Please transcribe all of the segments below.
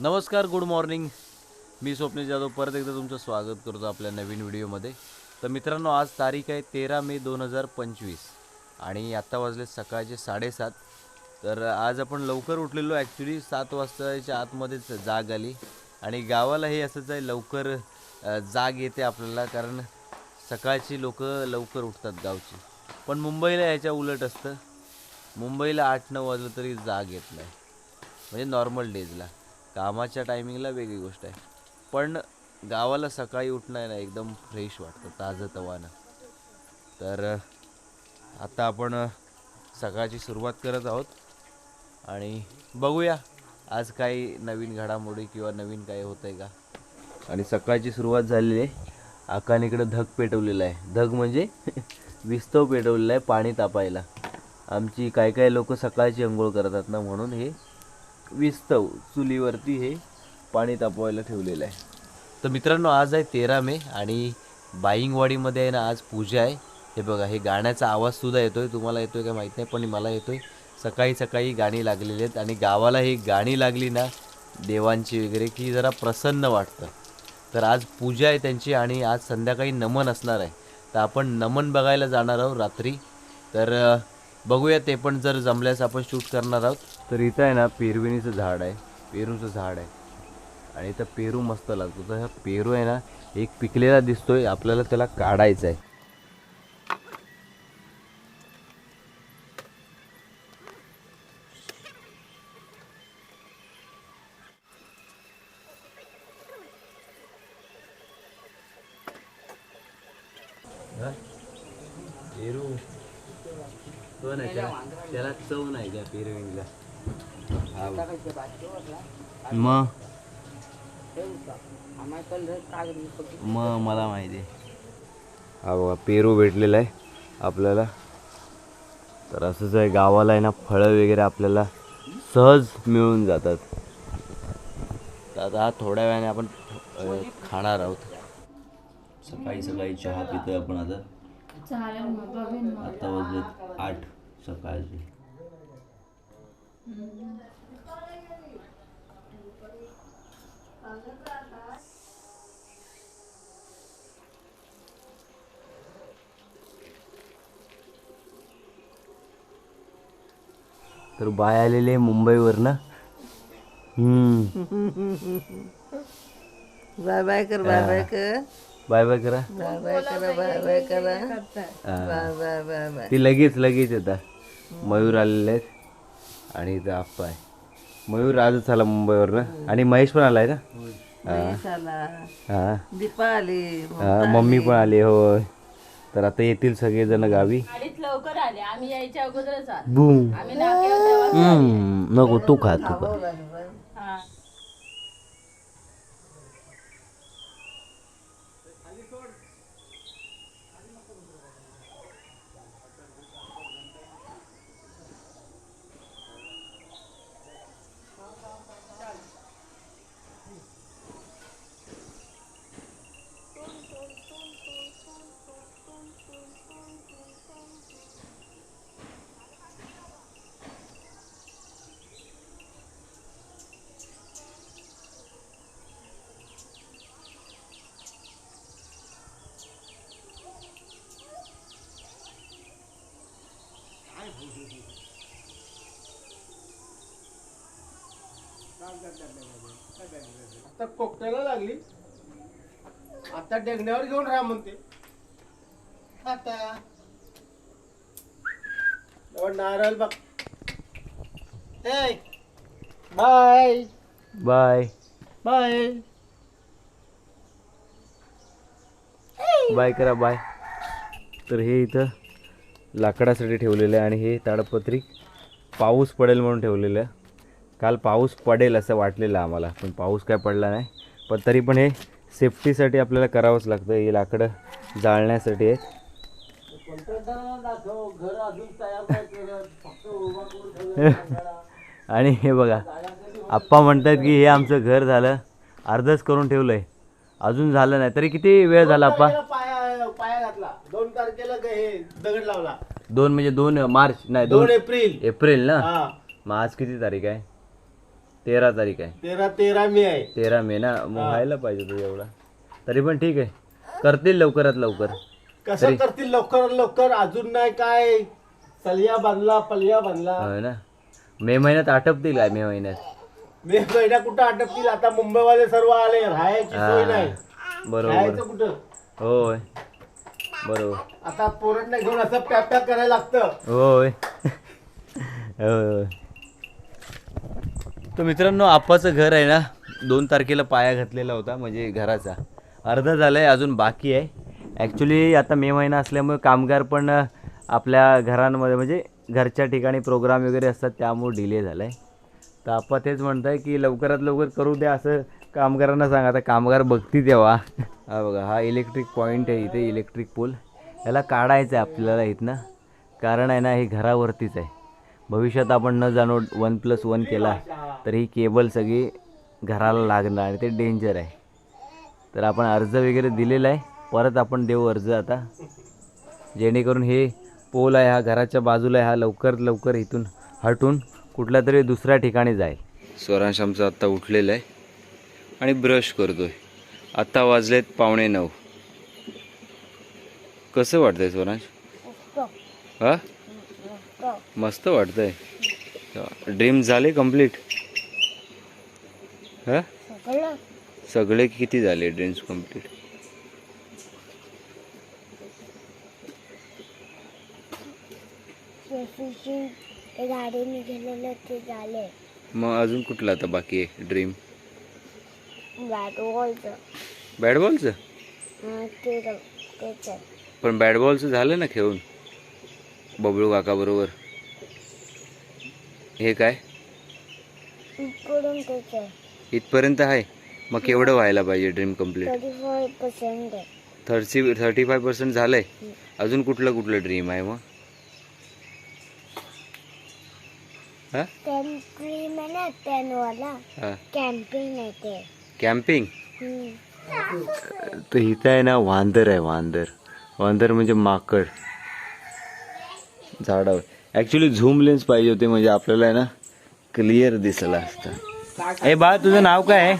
नमस्कार good morning मी स्वप्नील जाधव. परत एकदा तुमचं स्वागत करतो आपल्या नवीन व्हिडिओमध्ये. तर मित्रांनो आज तारीख आहे तेरा मे दोन हजार पंचवीस आणि आत्ता वाजले सकाळचे साडेसात. तर आज आपण लवकर उठलेलो. ॲक्च्युली सात वाजताच्या आतमध्येच जाग आली आणि गावाला हे असंच आहे लवकर जाग येते आपल्याला कारण सकाळची लोक लवकर उठतात गावची. पण मुंबईला याच्या उलट असतं. मुंबईला आठ नऊ वाजलं तरी जाग येत नाही. म्हणजे नॉर्मल डेजला कामाच्या टायमिंगला वेगळी गोष्ट आहे. पण गावाला सकाळी उठणं आहे ना एकदम फ्रेश वाटतं ताजं तवानं. तर आता आपण सकाळची सुरुवात करत आहोत. आणि बघूया आज काही नवीन घडामोडी किंवा नवीन काही होतं आहे का? आणि सकाळची सुरुवात झालेली आहे. आकाने इकडे धग पेटवलेला आहे. धग म्हणजे विस्तव पेटवलेला आहे पाणी तापायला. आमची काय काय लोक सकाळची अंघोळ करतात ना म्हणून हे विस्तव चुलीवरती हे पाणी तापवायला ठेवलेलं आहे. तर मित्रांनो आज आहे तेरा मे आणि बाईंगवाडीमध्ये आहे ना आज पूजा आहे. हे बघा हे गाण्याचा आवाजसुद्धा येतो आहे तुम्हाला येतो आहे का माहीत नाही पण मला येतो आहे सकाळी सकाळी गाणी लागलेली आहेत आणि गावाला ही गाणी लागली ना देवांची वगैरे की जरा प्रसन्न वाटतं. तर आज पूजा आहे त्यांची आणि आज संध्याकाळी नमन असणार आहे. तर आपण नमन बघायला जाणार आहोत रात्री. तर बघूया ते पण जर जमल्यास आपण शूट करणार आहोत. तर इथं आहे ना पेरविणीचं झाड आहे पेरूचं झाड आहे. आणि इथं पेरू मस्त लागतो. तर हा पेरू आहे ना एक पिकलेला दिसतोय आपल्याला त्याला काढायचा आहे पेरू. तो नाही त्याला त्याला चव नाही त्या पेरविणीला मग? मग मला माहिती. आहे हा बाबा पेरू भेटलेला आहे आपल्याला. तर असंच आहे गावाला आहे ना फळं वगैरे आपल्याला सहज मिळून जातात. तर आता हा थोड्या वेळाने आपण खाणार आहोत. सकाळी सकाळी चहा पितोय आपण आता. आता वाजलेत आठ सकाळचे. तर बाय आलेले मुंबईवरनं. हम्म. बाय बाय कर बाय बाय कर. बाय बाय करा. बाय बाय करा बाय बाय करा. Bye bye bye bye. ती लगेच लगेच येतात. मयूर आलेले आहेत. आणि इथं आप्पा आहे. मयूर आजच आला मुंबईवरनं. आणि महेश पण आलाय ना? हा. दीपा आली हा मम्मी पण आली होय. तर आता येतील सगळेजण गावी. गाडीत लवकर आले. आम्ही यायच्या अगोदरच आलो. बूम. आम्ही नाक्यावर तेव्हा हम्म, नको तू खा तू खा हा. आता कोकटाला लागली. आता डेगण्यावर घेऊन राहा म्हणते. आता. नारळ बघ. ए बाय. बाय. बाय. बाय करा बाय. तर हे इथं लाकडासाठी ठेवलेलं आहे आणि हे ताडपत्री पाऊस पडेल म्हणून ठेवलेलं आहे. काल पाऊस पडेल असं वाटलेलं आम्हाला पण पाऊस काय पडला नाही. पण तरी पण हे सेफ्टीसाठी आपल्याला करावंच लागतं हे लाकडं जाळण्यासाठी आणि हे बघा आप्पा म्हणतात की हे आमचं घर झालं अर्धच करून ठेवलं आहे अजून झालं नाही. तरी किती वेळ झाला आप्पा? पाया पाया घातला. दोन तारखेला दगड लावला. दोन म्हणजे दोन मार्च नाही दोन एप्रिल. एप्रिल ना? मग आज किती तारीख आहे? तेरा तारीख आहे. तेरा तेरा मे आहे. तेरा मे ना? मग व्हायला पाहिजे तू एवढा. तरी पण ठीक आहे. करतील लवकरात लवकर. कसं करतील लवकर लवकर? अजून नाही काय. सलिया बांधला पलिया बांधला. होय ना? मे महिन्यात आटपतील काय? मे महिन्यात. मे महिन्या कुठं आटपतील? आता मुंबईवाले सर्व आले. राहायची सोय नाही. हा, बरोबर. राहायचं कुठं? होय. बरोबर. आता पोरांना घेऊन असं पॅक पॅक करायला लागतं. होय. होय होय. तर मित्रांनो आप्पाचं घर आहे ना दोन तारखेला पाया घातलेला होता म्हणजे घराचा. अर्धा झाला आहे अजून बाकी आहे. ॲक्च्युली आता मे महिना असल्यामुळे कामगार पण आपल्या घरांमध्ये म्हणजे घरच्या ठिकाणी प्रोग्राम वगैरे असतात त्यामुळे डिले झाला आहे तर आप्पा तेच म्हणत आहे की लवकरात लवकर करू द्या असं कामगारांना सांगा. आता कामगार बघती तेव्हा. हा बघा हा इलेक्ट्रिक पॉईंट आहे इथे इलेक्ट्रिक पोल याला काढायचं आहे आपल्याला इथनं. कारण आहे ना हे घरावरतीच आहे. भविष्यात आपण न जाणो वन प्लस वन केला तर ही केबल सगळी घराला लागणार आणि ते डेंजर आहे. तर आपण अर्ज वगैरे दिलेला आहे. परत आपण देऊ अर्ज आता. जेणेकरून हे पोल आहे हा घराच्या बाजूला आहे हा लवकर लवकर इथून हटून कुठल्या तरी दुसऱ्या ठिकाणी जाईल. स्वरांश आमचा आत्ता उठलेला आहे. आणि ब्रश करतोय. आत्ता वाजलेत पावणे नऊ. कसं वाटतंय स्वरांश? हा? मस्त वाटतंय. ड्रीम झाले कंप्लीट हा? सगळे. किती झाले ड्रीम्स कंप्लीट ते झाले. मग अजून कुठलं आता बाकी आहे ड्रीम बॅट बॉलचं बॅट बॉलचं ते त्याचं पण बॅट बॉलचं झालं ना खेळून? बबलू काका बरोबर. हे काय? इथपर्यंत आहे. मग केवढं व्हायला पाहिजे dream complete thirty thirty five percent झालंय. अजून कुठलं कुठलं ड्रीम आहे मग? हा? हा. कॅम्पिंग. तर इथं आहे ना वांदर आहे वांदर. वांदर म्हणजे माकड. झाडावर ॲक्च्युली झूम लेन्स पाहिजे होते म्हणजे आपल्याला आहे ना क्लिअर दिसलं असतं. ए बा तुझं नाव काय आहे?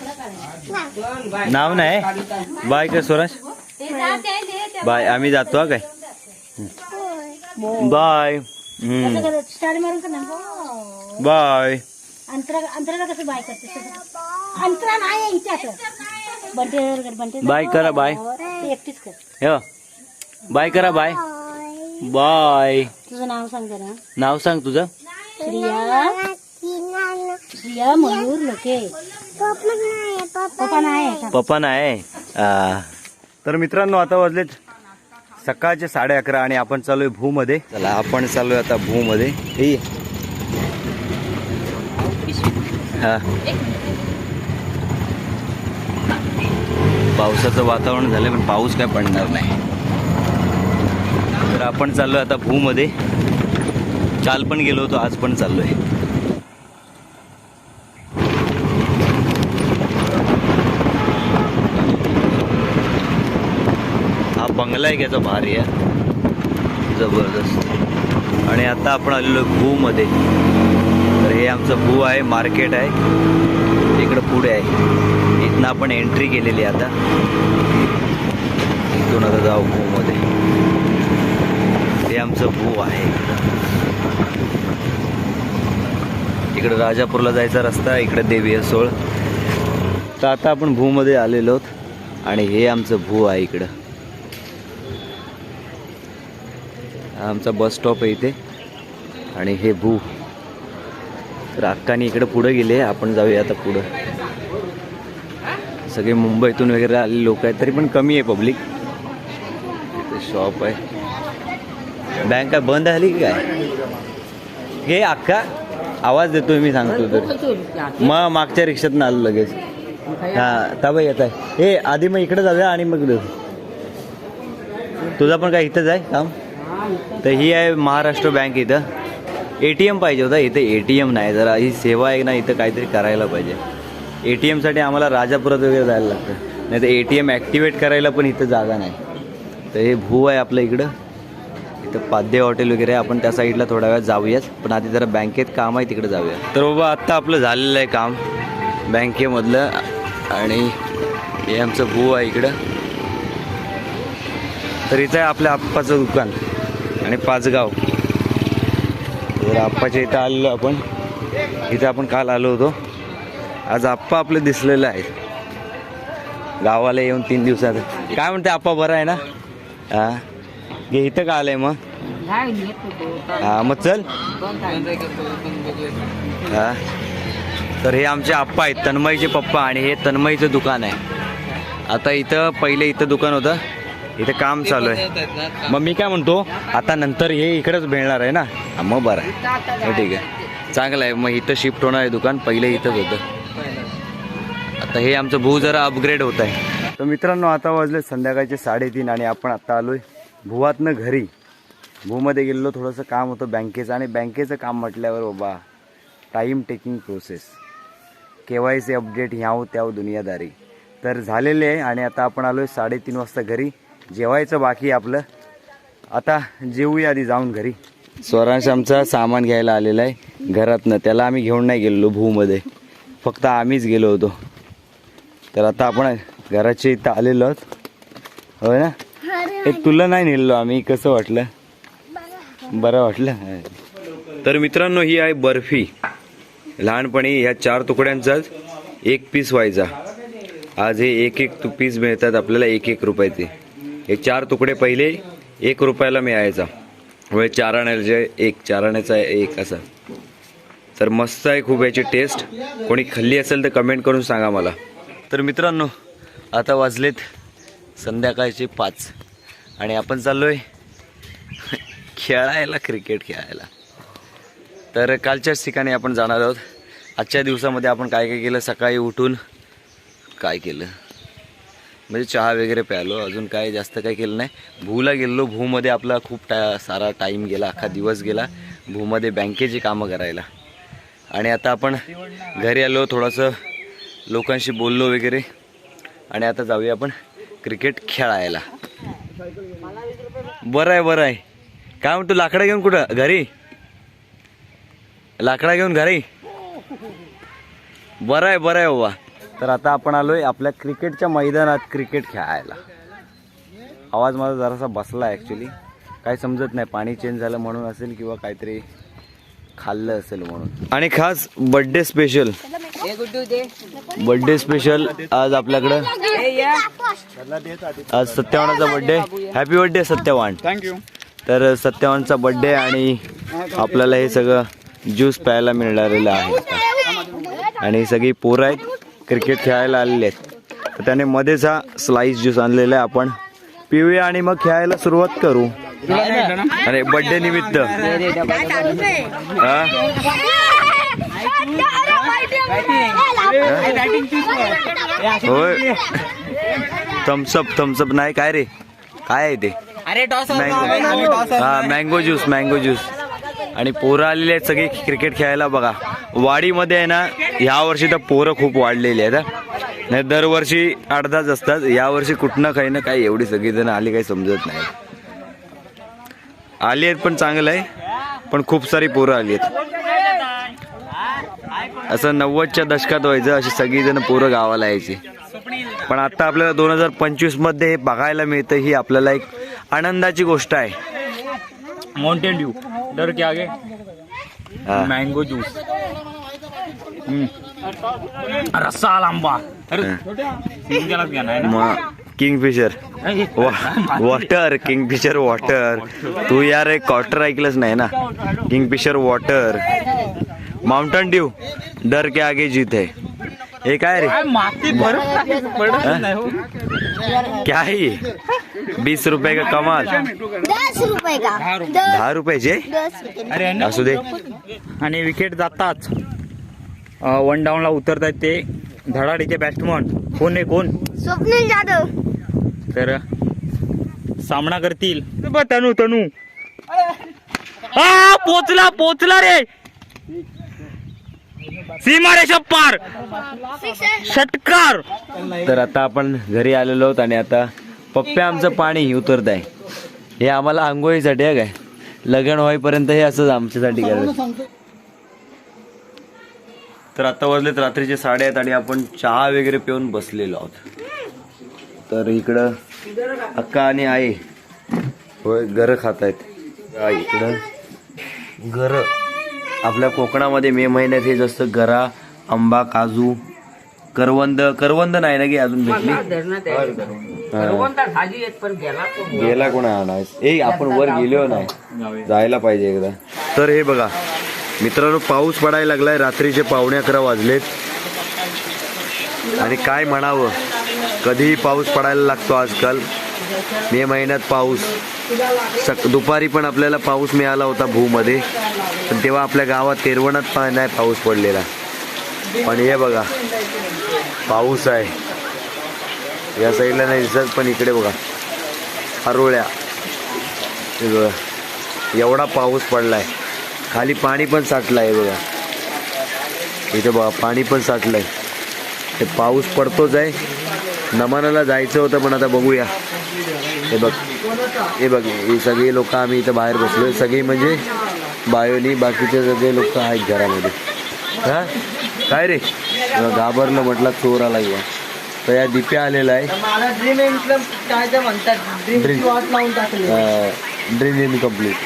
नाव नाही? बाय काय स्वराज. बाय आम्ही जातो हा काय? बाय. का बाय. बाय करा बाय. हे बाय करा बाय. बाय. तुझं नाव सांग जरा. नाव सांग तुझं. श्रिया श्रिया मयूर लोके. पप्पा नाही पप्पा नाही पप्पा नाही. आ, तर मित्रांनो आता वाजलेत सकाळचे साडे अकरा आणि आपण चालू आहे भूमध्ये. चला आपण चालू आहे आता भूमध्ये. हे ये. हा. पावसाचं वातावरण झालं पण पाऊस काय पडणार नाही. तर आपण चाललो आता भूमध्ये. काल पण गेलो होतो आज पण चाललो आहे हा बंगला आहे याचा भारी आहे. जबरदस्त. आणि आता आपण आलेलो आहे भूमध्ये. तर हे आमचं भू आहे मार्केट आहे. इकडं पुढे आहे. इथनं आपण एंट्री केलेली आहे आता. इथून आता जाऊ भूमध्ये. आमचं भू आहे इकडं. राजापूरला जायचा रस्ता इकडे देवी असोळ तर आता आपण भूमध्ये आलेलो आहोत आणि हे आमचं भू आहे इकडं. हा आमचा बस स्टॉप आहे इथे आणि हे भू तर अक्काने इकडं पुढं गेले आपण जाऊया आता पुढं. सगळे मुंबईतून वगैरे आलेले लोक आहेत तरी पण कमी आहे पब्लिक. शॉप आहे. बँक काय बंद झाली की काय? हे अख्खा आवाज देतोय मी सांगतो तर. मग मागच्या रिक्षातनं आलो लगेच. हा ताबा येत आहे. हे आधी मग इकडे जाऊया आणि मग तुझा पण काय इथंच आहे? काम तर ही आहे महाराष्ट्र बँक इथं. ए टी एम पाहिजे होता. इथे ए टी एम नाही. जरा ही सेवा आहे ना इथं काहीतरी करायला पाहिजे. ए टी एमसाठी आम्हाला राजापुरात वगैरे जायला लागतं. नाही तर ए टी एम ॲक्टिवेट करायला पण इथं जागा नाही. तर हे भू आहे आपलं इकडं. इथं पाद्य हॉटेल वगैरे आपण त्या साईडला थोड्या वेळ जाऊयाच पण आधी जरा बँकेत काम आहे तिकडे जाऊया तर बाबा आत्ता आपलं झालेलं आहे काम. बँकेमधलं आणि हे आमचं भू आहे इकडं. तर इथं आहे आपल्या आप्पाचं दुकान आणि पाचगाव. तर आप्पाच्या इथं आलेलो आपण. इथं आपण काल आलो होतो. आज आप्पा आपलं दिसलेलं आहे. गावाला येऊन तीन दिवसात. काय म्हणते आप्पा बरं आहे ना? हां? घे इथं का आलंय मग? हा मग चल. हा. तर हे आमचे आप्पा आहेत तन्मयचे पप्पा आणि हे तन्मयचं दुकान आहे. आता इथं पहिले इथं दुकान होतं. इथं काम चालू आहे. मग मी काय म्हणतो आता नंतर हे इकडेच मिळणार आहे ना? मग बरं आहे. ठीक आहे. चांगलं आहे. मग इथं शिफ्ट होणार आहे दुकान पहिले इथंच होतं. आता हे आमचं भू जरा अपग्रेड होत आहे. तर मित्रांनो आता वाजले संध्याकाळचे साडेतीन आणि आपण आता आलोय भुवातनं घरी. भूमध्ये गेलेलो थोडंसं काम होतं बँकेचं आणि बँकेचं काम म्हटल्यावर बाबा time taking process K Y C update ह्याव त्याव दुनियादारी. तर झालेले आहे आणि आता आपण आलो आहे साडेतीन वाजता घरी. जेवायचं बाकी आपलं. आता जेवूया आधी जाऊन घरी. स्वरांश आमचा सामान घ्यायला आलेला आहे. घरातनं त्याला आम्ही घेऊन नाही गेलेलो भूमध्ये. फक्त आम्हीच गेलो होतो. तर आता आपण घराच्या इथं आलेलो आहोत. होय ना? हे तुला नाही नेलेलो आम्ही. कसं वाटलं? बरं वाटलं? तर मित्रांनो ही आहे बर्फी. लहानपणी ह्या चार तुकड्यांचाच एक पीस व्हायचा. आज हे एक एक तु पीस मिळतात आपल्याला एक एक रुपयाचे हे चार तुकडे पहिले एक रुपयाला मिळायचा. म्हणजे चार आणायचे एक चार आण्याचा एक असा. तर मस्त आहे खूप याची टेस्ट कोणी खाल्ली असेल तर कमेंट करून सांगा मला. तर मित्रांनो आता वाजलेत संध्याकाळचे पाच. आणि आपण चाललोय खेळायला क्रिकेट खेळायला. तर कालच्याच ठिकाणी आपण जाणार आहोत. आजच्या दिवसामध्ये आपण काय काय केलं? सकाळी उठून काय केलं? म्हणजे चहा वगैरे प्यालो. अजून काय जास्त काय केलं नाही. भूला गेलो भूमध्ये आपला खूप टा सारा टाईम गेला. अख्खा दिवस गेला भूमध्ये बँकेची कामं करायला. आणि आता आपण घरी आलो. थोडंसं लोकांशी बोललो वगैरे. आणि आता जाऊया आपण क्रिकेट खेळायला. बरं आहे बरं आहे. काय म्हणतो लाकडं घेऊन कुठं? घरी? लाकडा घेऊन घरी? बरं आहे बरं आहे बाबा. तर आता आपण आलोय आपल्या क्रिकेटच्या मैदानात क्रिकेट खेळायला. आवाज माझा जरासा बसला ॲक्च्युली काही समजत नाही पाणी चेंज झालं म्हणून असेल किंवा काहीतरी खाल्लं असेल म्हणून. आणि खास बर्थडे स्पेशल बर्थडे स्पेशल आज आपल्याकडं आज सत्यवानाचा birthday happy birthday Satyavan. Thank you तर सत्यवानचा बर्थडे आणि आपल्याला हे सगळं ज्यूस प्यायला मिळालेलं आहे. आणि ही सगळी पोरं आहेत क्रिकेट खेळायला आलेले आहेत. तर त्याने मध्येच हा स्लाइस ज्यूस आणलेला आहे. आपण पिऊया आणि मग खेळायला सुरुवात करू. अरे बर्थडे निमित्त. हा? होय. थम्सअप थम्सअप नाही काय रे? काय आहे ते? मँगो हा मँगो ज्यूस मँगो ज्यूस आणि पोरं आलेली आहेत सगळी क्रिकेट खेळायला बघा. वाडीमध्ये आहे ना ह्या वर्षी तर पोरं खूप वाढलेली आहेत. नाही दरवर्षी अर्धाच असतात. या वर्षी कुठनं काही ना काही एवढी सगळी जण आली काही समजत नाही. आली आहेत पण चांगलं आहे. पण खूप सारी पोरं आली आहेत असं नव्वदच्या दशकात व्हायचं अशी सगळी जण पोरं गावाला यायची. पण आता आपल्याला दोन हजार पंचवीसमध्ये हे बघायला मिळतं ही आपल्याला एक आनंदाची गोष्ट आहे. माउंटेन ड्यू डर के आगे. मैंगो जूस रस्सा ना? मग किंगफिशर. वॉटर किंगफिशर वॉटर तू यार एक क्वार्टर ऐकलंच नाही ना? किंगफिशर वॉटर माउंटन ड्यू डर के आगे जीत. है हे काय रे? काय माती बरं पडत नाही हो. क्या है ये? बीस रुपए का कमाल? दस रुपये का? दहा रुपयाचे रुपये? असू दे. आणि विकेट जाताच. वन डाऊनला उतरतात ते धडाडीचे बॅट्समन कोण आहे कोण? स्वप्नील जाधव. तर सामना करतील. तनू तनू. हा पोचला पोचला रे. सीमारेषा पार षटकार. तर आता आपण घरी आलेलो आहोत आणि आता पप्प्या आमचं पाणी उतरत आहे. हे आम्हाला आंघोळीसाठी आहे काय? लग्न होईपर्यंत हे असंच आमच्यासाठी करायचं तर आता वाजलेत रात्रीचे साडे आहेत आणि आपण चहा वगैरे पिऊन बसलेलो आहोत. तर इकडं अक्का आणि आई. होय गर खात आहेत इकडं. गर आपल्या कोकणामध्ये मे महिन्यात हे जसं गरा आंबा काजू करवंद करवंद नाही ना की अजून भेटली. गेला कोणा आणायस ए आपण वर गेलो नाही. जायला पाहिजे एकदा. तर हे बघा मित्रांनो पाऊस पडायला लागलाय रात्रीचे पावणे अकरा वाजलेत. आणि काय म्हणावं? कधीही पाऊस पडायला लागतो आजकाल. मे महिन्यात पाऊस. सक दुपारी पण आपल्याला पाऊस मिळाला होता भूमध्ये. पण तेव्हा आपल्या गावात तेरवणात पण नाही पाऊस पडलेला. पण हे बघा पाऊस आहे. या साईडला नाही दिसत पण इकडे बघा. हरोळ्या हे बघा एवढा पाऊस पडलाय. खाली पाणी पण साठलं आहे बघा. इथे बघा पाणी पण साठलंय. ते पाऊस पडतोच आहे. नमानाला जायचं होतं पण आता बघूया. हे बघ हे बघ ही सगळी लोक आम्ही इथं बाहेर बसलोय. सगळी म्हणजे बायोनी बाकीचे सगळे लोक आहेत घरामध्ये. हा? काय रे? घाबरलं म्हटलं चोर आला किंवा तर या दिप्या आलेला आहे. Dream in complete